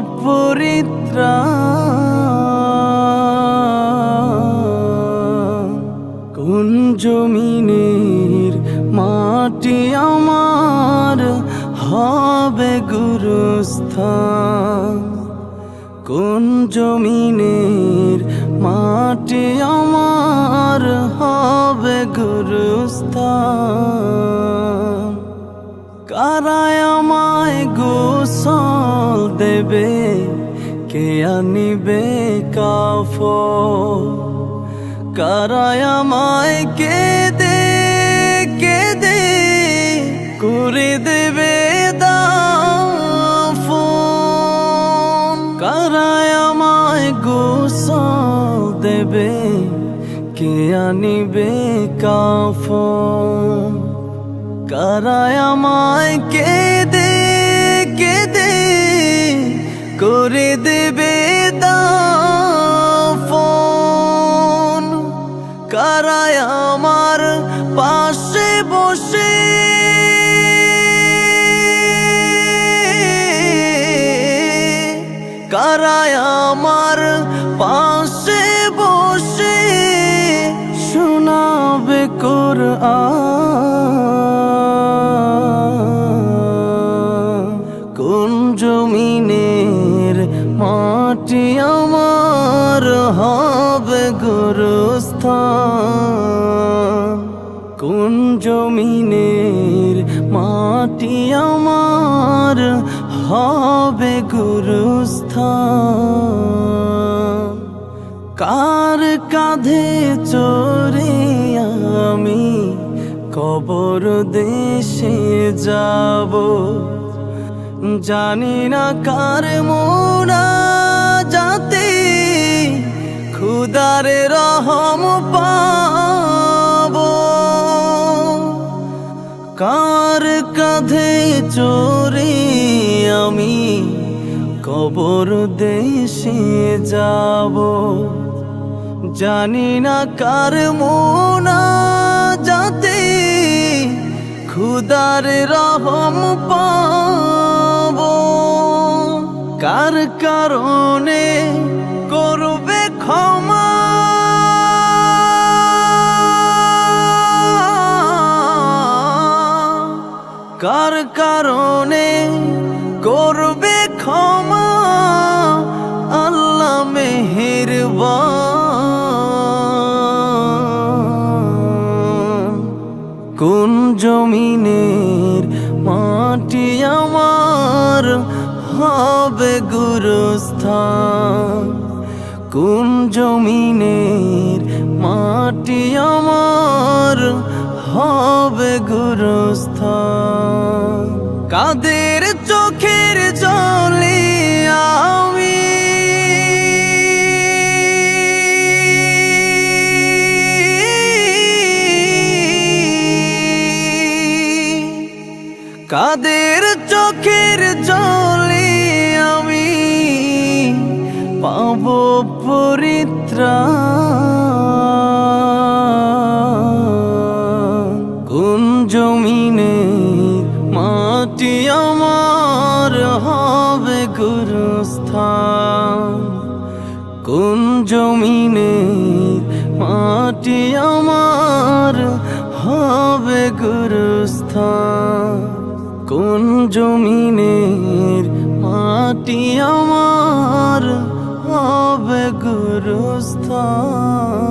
পরিত্রাণ কোন জমিনের মাটি আমার হবে গুরুস্থান? কোন জমিনের মাটি আমার হবে গুরুস্থান? কারায় দেবে? কে আনিবে কাফ কারায় আমায় কে দে কে দে করে দেবে দাফন? কারায় আমায় গোসল দেবে? কে আনিবে কাফন? কারায় আমায় কে দে দেবে দাফন কারায় আমার পাশে বসে। কারায় আমার পাশে বসে। শোনাবে কোরআন। গুরুস্থান কোন জমিনের মাটি আমার হবে গুরুস্থান? কার কাঁধে চড়ে আমি কবর দেশে যাব? জানি না কার মোনা যাতে, খুদারে রহম কাঁধে চড়ে আমি কবর দেশে যাব। জানি না কার মোনা যাতে খুদার রহম পাব। কার কারণে করবে ক্ষমা কার কারণে করবে ক্ষমা? আল্লাহ মেহেরবান। কোন জমিনের মাটি আমার হবে গুরুস্থান? কোন জমিনের মাটি আমার হবে গুরুস্থান? কাদের চোখের জলে আমি? কাদের চোখের জলে আমি পাব পরিত্রাণ? মাটি আমার হবে গুরুস্থান। কোন জমিনের মাটি আমার হবে গুরুস্থান? কোন জমিনের মাটি আমার হবে গুরুস্থান?